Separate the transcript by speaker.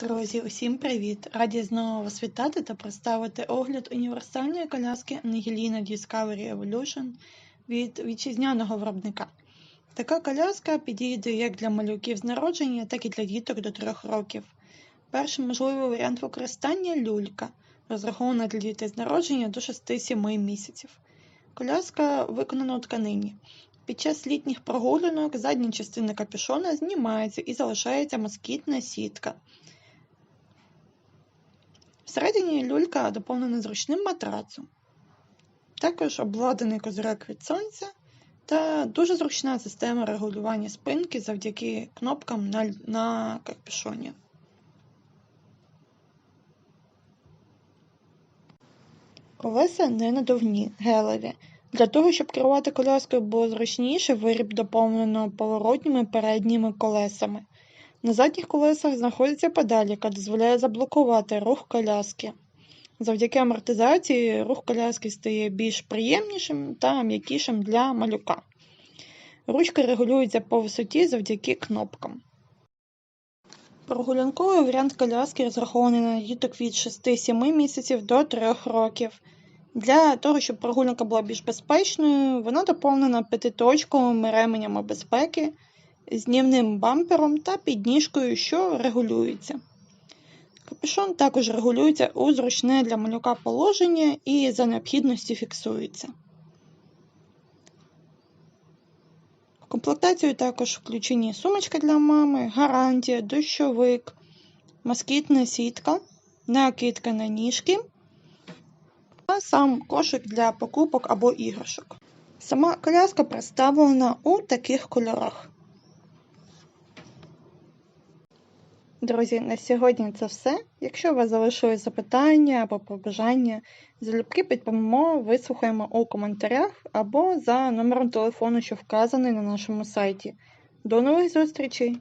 Speaker 1: Друзі, усім привіт! Раді знову вас вітати та представити огляд універсальної коляски Angelina Discovery Evolution від вітчизняного виробника. Така коляска підійде як для малюків з народження, так і для діток до 3 років. Перший можливий варіант використання люлька, розрахована для дітей з народження до 6-7 місяців. Коляска виконана у тканині. Під час літніх прогулянок задня частина капюшона знімається і залишається москітна сітка. Всередині люлька доповнена зручним матрацом, також обладнаний козирек від сонця та дуже зручна система регулювання спинки завдяки кнопкам на, на капюшоні. Колеса не надувні, гелеві. Для того, щоб керувати коляскою було зручніше, виріб доповнено поворотніми передніми колесами. На задніх колесах знаходиться педаль, яка дозволяє заблокувати рух коляски. Завдяки амортизації рух коляски стає більш приємнішим та м'якішим для малюка. Ручка регулюється по висоті завдяки кнопкам. Прогулянковий варіант коляски розрахований на діток від 6-7 місяців до 3 років. Для того, щоб прогулянка була більш безпечною, вона доповнена п'ятиточковими ременями безпеки, знімним бампером та підніжкою, що регулюється. Капюшон також регулюється у зручне для малюка положення і за необхідності фіксується. В комплектацію також включені сумочка для мами, гарантія, дощовик, москітна сітка, накидка на ніжки та сам кошик для покупок або іграшок. Сама коляска представлена у таких кольорах. Друзі, на сьогодні це все. Якщо у вас залишились запитання або побажання, залюбки підпомимо, вислухаємо у коментарях або за номером телефону, що вказаний на нашому сайті. До нових зустрічей!